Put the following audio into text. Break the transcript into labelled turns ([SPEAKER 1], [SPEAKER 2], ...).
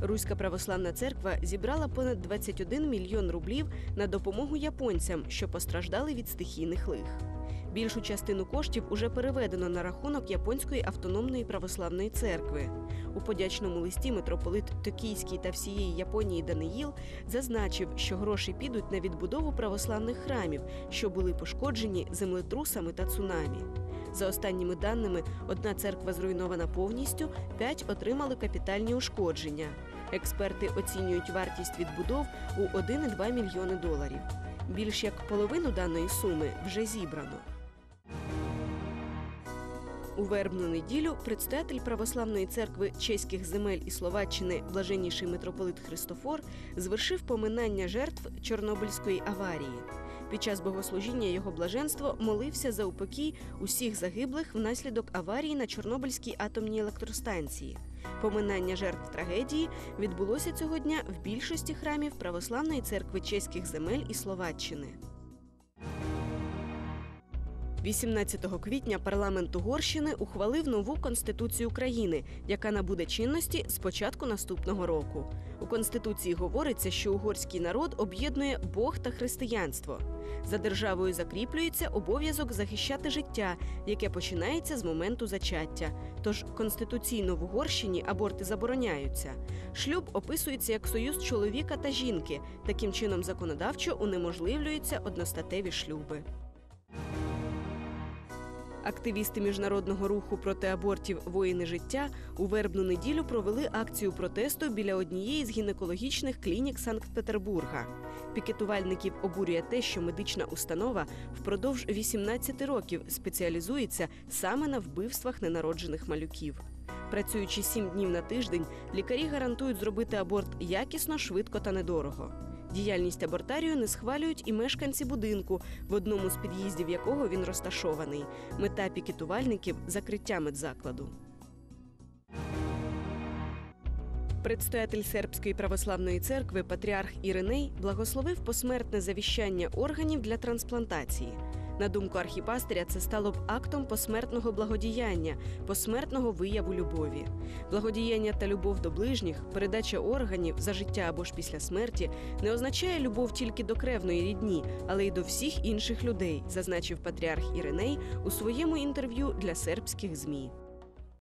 [SPEAKER 1] Руська православна церква зібрала понад 21 мільйон рублів на допомогу японцям, що постраждали від стихійних лих. Більшу частину коштів уже переведено на рахунок японської автономної православної церкви. У подячному листі митрополит Токійський та всієї Японії Даниїл зазначив, що гроші підуть на відбудову православних храмів, що були пошкоджені землетрусами та цунамі. За останніми даними, одна церква зруйнована повністю, п'ять отримали капітальні ушкодження. Експерти оцінюють вартість відбудов у 1,2 мільйони доларів. Більш як половину даної суми вже зібрано. У вербну неділю предстоятель православної церкви чеських земель і Словаччини, блаженніший митрополит Христофор, звершив поминання жертв Чорнобильської аварії. Під час богослужіння його блаженство молився за упокій усіх загиблих внаслідок аварії на Чорнобильській атомній електростанції. Поминання жертв трагедії відбулося цього дня в більшості храмів Православної церкви чеських земель і Словаччини. 18 квітня парламент Угорщини ухвалив нову конституцію України, яка набуде чинності з початку наступного року. У конституції говориться, що угорський народ об'єднує Бог та християнство. За державою закріплюється обов'язок захищати життя, яке починається з моменту зачаття. Тож конституційно в Угорщині аборти забороняються. Шлюб описується як союз чоловіка та жінки. Таким чином законодавчо унеможливлюються одностатеві шлюби. Активісти міжнародного руху проти абортів Воїни життя у вербну неділю провели акцію протесту біля однієї з гінекологічних клінік Санкт-Петербурга. Пікетувальників обурює те, що медична установа впродовж 18 років спеціалізується саме на вбивствах ненароджених малюків. Працюючи 7 днів на тиждень, лікарі гарантують зробити аборт якісно, швидко та недорого. Діяльність абортарію не схвалюють і мешканці будинку, в одному з під'їздів якого він розташований. Мета пікетувальників закриття медзакладу. Предстоятель сербської православної церкви патріарх Іриней благословив посмертне завіщання органів для трансплантації. На думку архіпастиря, це стало б актом посмертного благодіяння, посмертного вияву любові. Благодіяння та любов до ближніх, передача органів за життя або ж після смерті не означає любов тільки до кревної рідні, але й до всіх інших людей, зазначив патріарх Іриней у своєму інтерв'ю для сербських змі.